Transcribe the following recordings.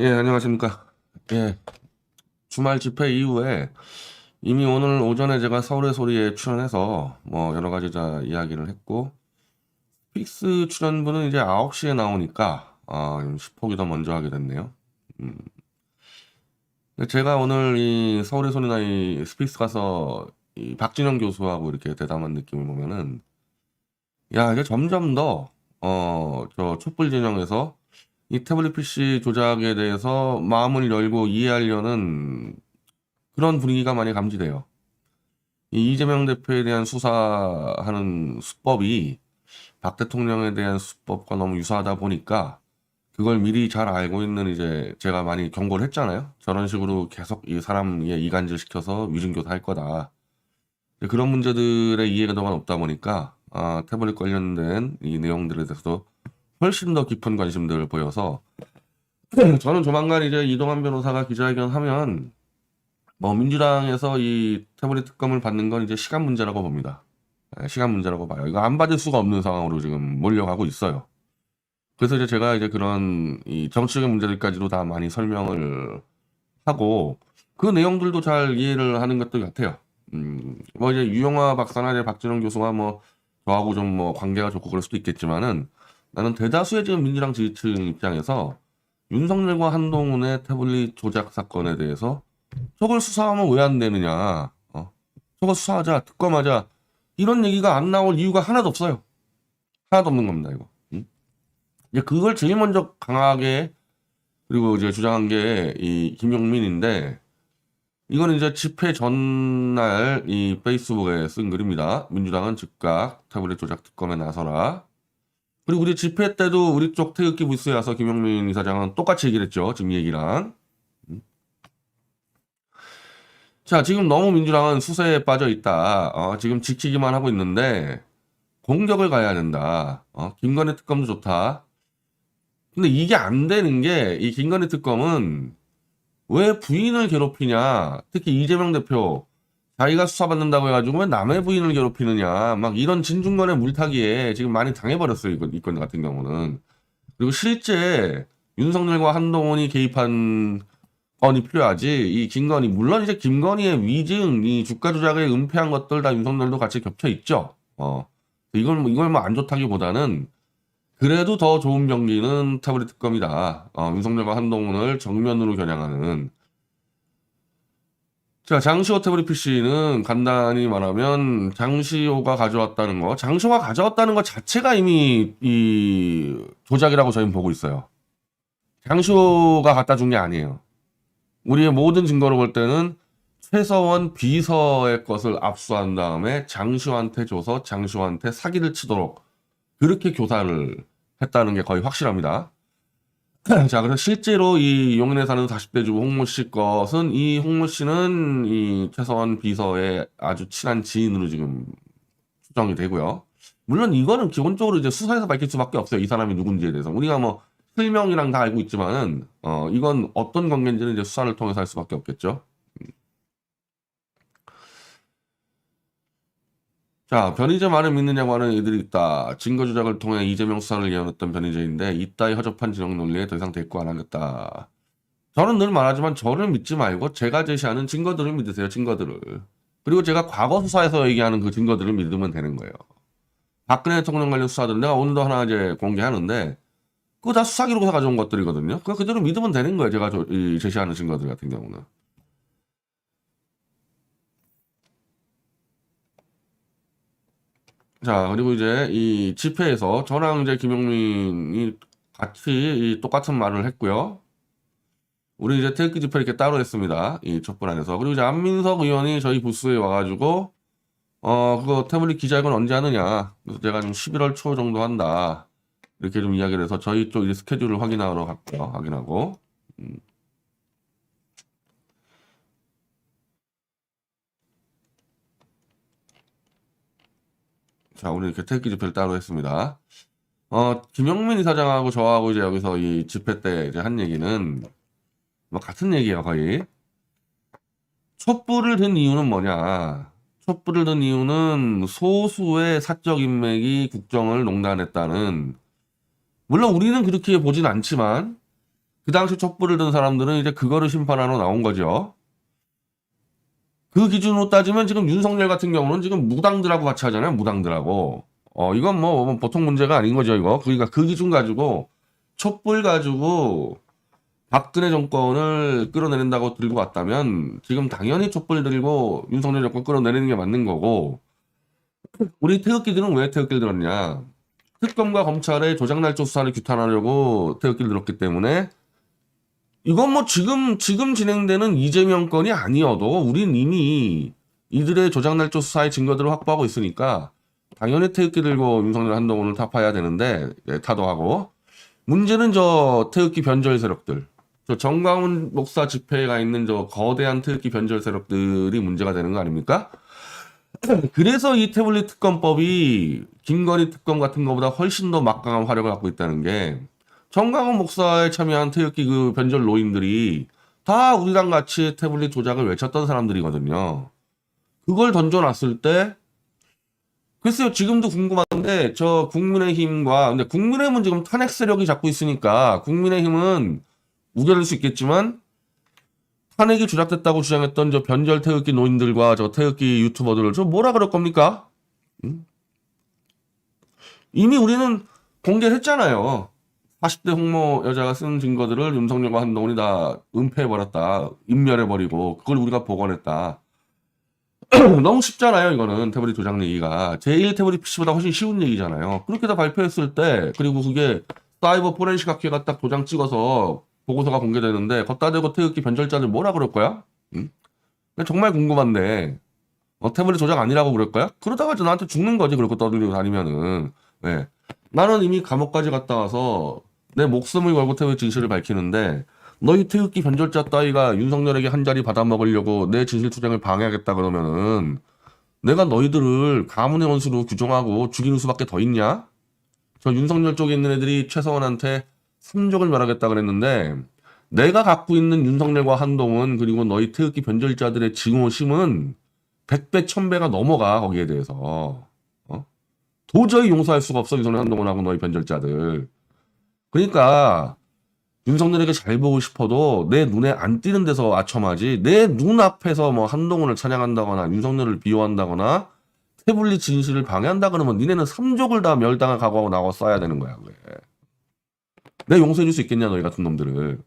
예, 안녕하십니까. 예, 주말 집회 이후에 이미 오늘 오전에 제가 서울의 소리에 출연해서 뭐 여러 가지 다 이야기를 했고, 픽스 출연분은 이제 9시에 나오니까, 아, 10폭이 더 먼저 하게 됐네요. 음. 제가 오늘 이 서울의 소리나 이 스픽스 가서 이 박진영 교수하고 이렇게 대담한 느낌을 보면은, 야, 이제 점점 더, 어, 저 촛불 진영에서 이 태블릿 PC 조작에 대해서 마음을 열고 이해하려는 그런 분위기가 많이 감지돼요. 이 이재명 대표에 대한 수사하는 수법이 박 대통령에 대한 수법과 너무 유사하다 보니까 그걸 미리 잘 알고 있는 이제 제가 많이 경고를 했잖아요. 저런 식으로 계속 이 사람 예, 이간질 시켜서 위증교사 할 거다. 그런 문제들의 이해가 너무 없다 보니까 아, 태블릿 관련된 이 내용들에 대해서도 훨씬 더 깊은 관심들을 보여서 저는 조만간 이제 이동환 변호사가 기자회견 하면 뭐 민주당에서 이 태블릿 특검을 받는 건 이제 시간 문제라고 봅니다. 예, 시간 문제라고 봐요. 이거 안 받을 수가 없는 상황으로 지금 몰려가고 있어요. 그래서 이제 제가 이제 그런 이 정치적인 문제들까지도 다 많이 설명을 하고 그 내용들도 잘 이해를 하는 것들 같아요. 음, 뭐 이제 유영아 박사나 이제 박진원 교수가 뭐 저하고 좀 뭐 관계가 좋고 그럴 수도 있겠지만은 나는 대다수의 지금 민주당 지지층 입장에서 윤석열과 한동훈의 태블릿 조작 사건에 대해서 저걸 수사하면 왜 안 되느냐, 어, 저거 수사하자, 특검하자 이런 얘기가 안 나올 이유가 하나도 없어요. 하나도 없는 겁니다, 이거. 응? 이제 그걸 제일 먼저 강하게 그리고 이제 주장한 게 이 김용민인데 이건 이제 집회 전날 이 페이스북에 쓴 글입니다. 민주당은 즉각 태블릿 조작 특검에 나서라. 그리고 우리 집회 때도 우리 쪽 태극기 부스에 와서 김용민 이사장은 똑같이 얘기를 했죠. 지금 이 얘기랑. 음. 자, 지금 너무 민주당은 수세에 빠져 있다. 어, 지금 지키기만 하고 있는데 공격을 가야 된다. 어, 김건희 특검도 좋다. 근데 이게 안 되는 게 이 김건희 특검은 왜 부인을 괴롭히냐? 특히 이재명 대표 자기가 수사받는다고 해가지고 왜 남의 부인을 괴롭히느냐? 막 이런 진중권의 물타기에 지금 많이 당해버렸어요. 이건 같은 경우는. 그리고 실제 윤석열과 한동훈이 개입한 건이 필요하지. 이 김건희 물론 이제 김건희의 위증, 이 주가 조작에 은폐한 것들 다 윤석열도 같이 겹쳐 있죠. 어 이걸 뭐 이걸 뭐 안 좋다기보다는 그래도 더 좋은 병기는 태블릿 특검이다. 어, 윤석열과 한동훈을 정면으로 겨냥하는. 자, 장시호 태블릿 PC는 간단히 말하면 장시호가 가져왔다는 거, 장시호가 가져왔다는 것 자체가 이미 이 조작이라고 저희는 보고 있어요. 장시호가 갖다 준 게 아니에요. 우리의 모든 증거로 볼 때는 최서원 비서의 것을 압수한 다음에 장시호한테 줘서 장시호한테 사기를 치도록 그렇게 교사를 했다는 게 거의 확실합니다. 자, 그래서 실제로 이 용인에 사는 40대 주부 홍모 씨 것은 이 홍모 씨는 이 최서원 비서의 아주 친한 지인으로 지금 추정이 되고요. 물론 이거는 기본적으로 이제 수사에서 밝힐 수밖에 없어요. 이 사람이 누군지에 대해서. 우리가 뭐 실명이랑 다 알고 있지만은 어 이건 어떤 관계인지는 이제 수사를 통해서 알 수밖에 없겠죠. 자, 변희재만을 믿느냐고 하는 이들이 있다. 증거 조작을 통해 이재명 수사를 예언했던 변희재인데 이따위 허접한 진영 논리에 더 이상 대꾸 안 하겠다. 저는 늘 말하지만 저를 믿지 말고 제가 제시하는 증거들을 믿으세요. 증거들을. 그리고 제가 과거 수사에서 얘기하는 그 증거들을 믿으면 되는 거예요. 박근혜 대통령 관련 수사들 내가 오늘도 하나 이제 공개하는데 그거 다 수사 기록에서 가져온 것들이거든요. 그거 그대로 믿으면 되는 거예요. 제가 저- 이 제시하는 증거들 같은 경우는. 자, 그리고 이제 이 집회에서 저랑 이제 김용민이 같이 이 똑같은 말을 했고요. 우리 이제 태극기 집회 이렇게 따로 했습니다. 이 촛불 안에서. 그리고 이제 안민석 의원이 저희 부스에 와가지고, 어, 그거 태블릿 기자회견 언제 하느냐. 그래서 제가 좀 11월 초 정도 한다. 이렇게 좀 이야기를 해서 저희 쪽 이제 스케줄을 확인하러 갔고요. 확인하고. 음. 자, 우리 이렇게 태극기 집회를 따로 했습니다. 어, 김영민 이사장하고 저하고 이제 여기서 이 집회 때 이제 한 얘기는 뭐 같은 얘기예요, 거의. 촛불을 든 이유는 뭐냐? 촛불을 든 이유는 소수의 사적 인맥이 국정을 농단했다는 물론 우리는 그렇게 보진 않지만 그 당시 촛불을 든 사람들은 이제 그거를 심판하러 나온 거죠. 그 기준으로 따지면 지금 윤석열 같은 경우는 지금 무당들하고 같이 하잖아요. 무당들하고. 어, 이건 뭐, 뭐 보통 문제가 아닌 거죠, 이거. 그러니까 그 기준 가지고 촛불 가지고 박근혜 정권을 끌어내린다고 들고 왔다면 지금 당연히 촛불 들고 윤석열 정권 끌어내리는 게 맞는 거고 우리 태극기들은 왜 태극기를 들었냐? 특검과 검찰의 조작날조 수사를 규탄하려고 태극기를 들었기 때문에 이건 뭐 지금 지금 진행되는 이재명 건이 아니어도 우린 이미 이들의 조작날조 수사의 증거들을 확보하고 있으니까 당연히 태극기 들고 윤석열 한동훈을 타파해야 되는데 예, 타도하고 문제는 저 태극기 변절 세력들 저 정광훈 목사 집회가 있는 저 거대한 태극기 변절 세력들이 문제가 되는 거 아닙니까? 그래서 이 태블릿 특검법이 김건희 특검 같은 것보다 훨씬 더 막강한 화력을 갖고 있다는 게 정강훈 목사에 참여한 태극기 그 변절 노인들이 다 우리랑 같이 태블릿 조작을 외쳤던 사람들이거든요. 그걸 던져놨을 때 글쎄요 지금도 궁금한데 저 국민의힘과 근데 국민의힘은 지금 탄핵 세력이 잡고 있으니까 국민의힘은 우겨낼 수 있겠지만 탄핵이 조작됐다고 주장했던 저 변절 태극기 노인들과 저 태극기 유튜버들을 저 뭐라 그럴 겁니까? 음? 이미 우리는 공개를 했잖아요. 40대 홍모 여자가 쓴 증거들을 윤석열과 한동훈이 다 은폐해버렸다. 인멸해버리고 그걸 우리가 복원했다. 너무 쉽잖아요, 이거는 태블릿 조작 얘기가. 제1 태블릿 PC보다 훨씬 쉬운 얘기잖아요. 그렇게 다 발표했을 때, 그리고 그게 사이버 포렌식 학회가 딱 도장 찍어서 보고서가 공개되는데, 걷다 대고 태극기 변절자들 뭐라 그럴 거야? 응? 난 정말 궁금한데, 어, 태블릿 조작 아니라고 그럴 거야? 그러다가 이제 나한테 죽는 거지, 그렇게 떠들리고 다니면은. 네. 나는 이미 감옥까지 갔다 와서 내 목숨을 걸고 태블릿 진실을 밝히는데, 너희 태극기 변절자 따위가 윤석열에게 한 자리 받아먹으려고 내 진실 투쟁을 방해하겠다 그러면은 내가 너희들을 가문의 원수로 규정하고 죽이는 수밖에 더 있냐? 저 윤석열 쪽에 있는 애들이 최서원한테 삼족을 멸하겠다 그랬는데 내가 갖고 있는 윤석열과 한동훈 그리고 너희 태극기 변절자들의 증오심은 100배, 1000배가 넘어가 거기에 대해서 어? 도저히 용서할 수가 없어 윤석열 한동훈하고 너희 변절자들 그러니까 윤석열에게 잘 보고 싶어도 내 눈에 안 띄는 데서 아첨하지 내 눈앞에서 뭐 한동훈을 찬양한다거나 윤석열을 비호한다거나 태블릿 진실을 방해한다 그러면 니네는 삼족을 다 멸당할 각오하고 나와 써야 되는 거야 그래. 내 용서해줄 수 있겠냐 너희 같은 놈들을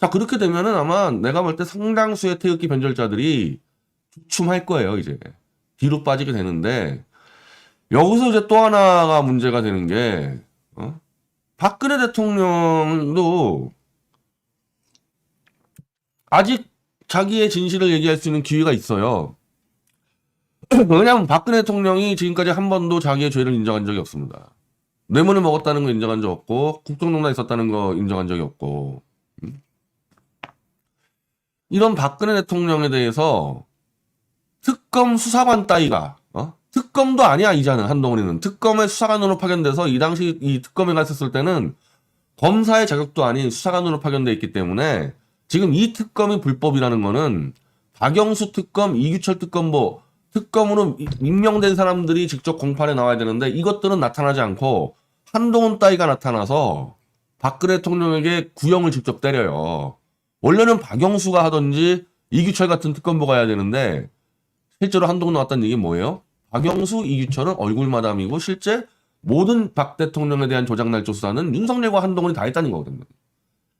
자 그렇게 되면은 아마 내가 볼 때 상당수의 태극기 변절자들이 주춤할 거예요 이제 뒤로 빠지게 되는데 여기서 이제 또 하나가 문제가 되는 게 어? 박근혜 대통령도 아직 자기의 진실을 얘기할 수 있는 기회가 있어요. 왜냐하면 박근혜 대통령이 지금까지 한 번도 자기의 죄를 인정한 적이 없습니다. 뇌물을 먹었다는 거 인정한 적 없고 국정농단 있었다는 거 인정한 적이 없고 음. 이런 박근혜 대통령에 대해서 특검 수사관 따위가 어? 특검도 아니야 이자는 한동훈이는 특검의 수사관으로 파견돼서 이 당시 이 특검에 갔었을 때는 검사의 자격도 아닌 수사관으로 파견돼 있기 때문에 지금 이 특검이 불법이라는 거는 박영수 특검, 이규철 특검보 특검으로 이- 임명된 사람들이 직접 공판에 나와야 되는데 이것들은 나타나지 않고 한동훈 따위가 나타나서 박근혜 대통령에게 구형을 직접 때려요. 원래는 박영수가 하든지 이규철 같은 특검보가 해야 되는데 실제로 한동훈 나왔다는 얘기 뭐예요? 박영수, 이규철은 얼굴 마담이고 실제 모든 박 대통령에 대한 조작날조 수사는 윤석열과 한동훈이 다 했다는 거거든요.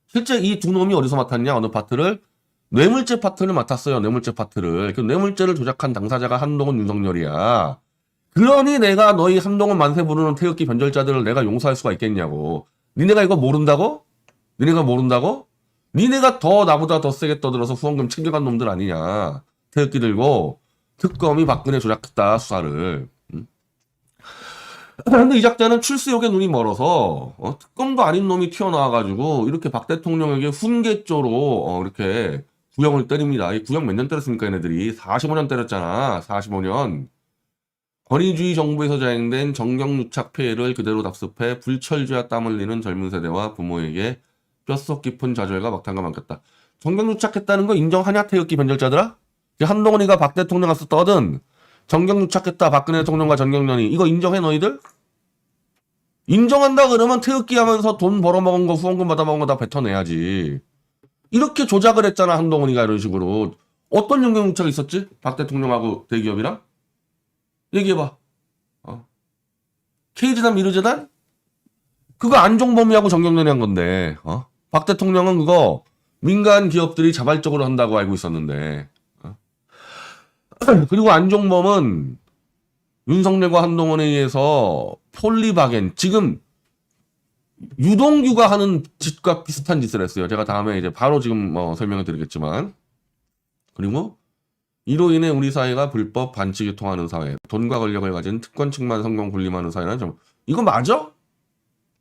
실제 이 두 놈이 어디서 맡았냐 어느 파트를 뇌물죄 파트를 맡았어요. 뇌물죄 파트를. 그 뇌물죄를 조작한 당사자가 한동훈 윤석열이야. 그러니 내가 너희 한동훈 만세 부르는 태극기 변절자들을 내가 용서할 수가 있겠냐고. 니네가 이거 모른다고? 니네가 모른다고? 니네가 더 나보다 더 세게 떠들어서 후원금 챙겨간 놈들 아니냐. 태극기 들고 특검이 박근혜 조작했다 수사를. 음. 근데 이 작자는 출세욕에 눈이 멀어서 어, 특검도 아닌 놈이 튀어나와가지고 이렇게 박 대통령에게 훈계조로 어, 이렇게 구형을 때립니다. 이 구형 몇 년 때렸습니까 얘네들이 45년 때렸잖아. 45년. 권위주의 정부에서 자행된 정경유착 폐해를 그대로 답습해 불철주야 땀 흘리는 젊은 세대와 부모에게 뼛속 깊은 좌절과 막탄과 많겠다. 정경유착했다는 거 인정하냐 태극기 변절자들아? 이 한동훈이가 박 대통령 가서 떠든 정경유착했다 박근혜 대통령과 전경련이 이거 인정해 너희들? 인정한다 그러면 태극기 하면서 돈 벌어먹은 거 후원금 받아먹은 거 다 뱉어내야지. 이렇게 조작을 했잖아 한동훈이가 이런 식으로. 어떤 연결뭉차가 있었지? 박 대통령하고 대기업이랑? 얘기해봐. 어. K재단 미르재단? 그거 안종범이하고 정경련이 한 건데, 어? 박 대통령은 그거 민간 기업들이 자발적으로 한다고 알고 있었는데, 어? 그리고 안종범은 윤석열과 한동훈에 의해서 폴리바겐, 지금 유동규가 하는 짓과 비슷한 짓을 했어요. 제가 다음에 이제 바로 지금 뭐 설명을 드리겠지만. 그리고 이로 인해 우리 사회가 불법 반칙에 통하는 사회, 돈과 권력을 가진 특권층만 성공 군림하는 사회는 좀 이거 맞아?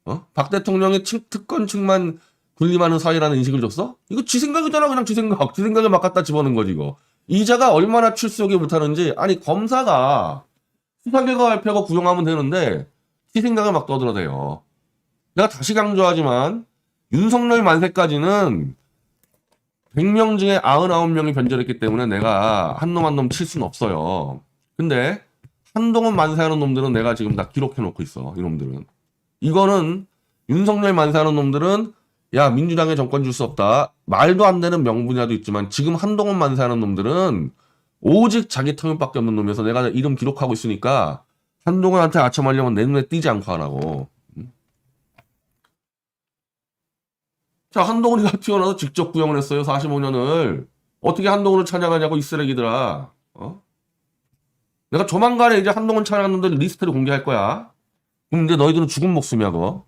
어? 박 대통령의 층- 특권층만 군림하는 사회라는 인식을 줬어? 이거 지 생각이잖아, 그냥 지 생각. 지 생각에 막 갖다 집어넣은 거지 이거. 이자가 얼마나 출석이 못하는지 아니 검사가 수사 결과 발표하고 구형하면 되는데 지 생각을 막 떠들어대요. 내가 다시 강조하지만 윤석열 만세까지는 100명 중에 99명이 변절했기 때문에 내가 한 놈 한 놈 칠 수는 없어요. 근데 한동훈 만세하는 놈들은 내가 지금 다 기록해 놓고 있어. 이 놈들은. 이거는 윤석열 만세하는 놈들은 야 민주당에 정권 줄 수 없다. 말도 안 되는 명분이라도 있지만 지금 한동훈 만세하는 놈들은 오직 자기 턱밑밖에 없는 놈이어서 내가 이름 기록하고 있으니까 한동훈한테 아첨하려면 내 눈에 띄지 않고 하라고. 자, 한동훈이가 튀어나와서 직접 구형을 했어요. 45년을. 어떻게 한동훈을 찬양하냐고 이 쓰레기들아. 어? 내가 조만간에 이제 한동훈 찬양하는 놈들 리스트를 공개할 거야. 그럼 이제 너희들은 죽은 목숨이야, 그거.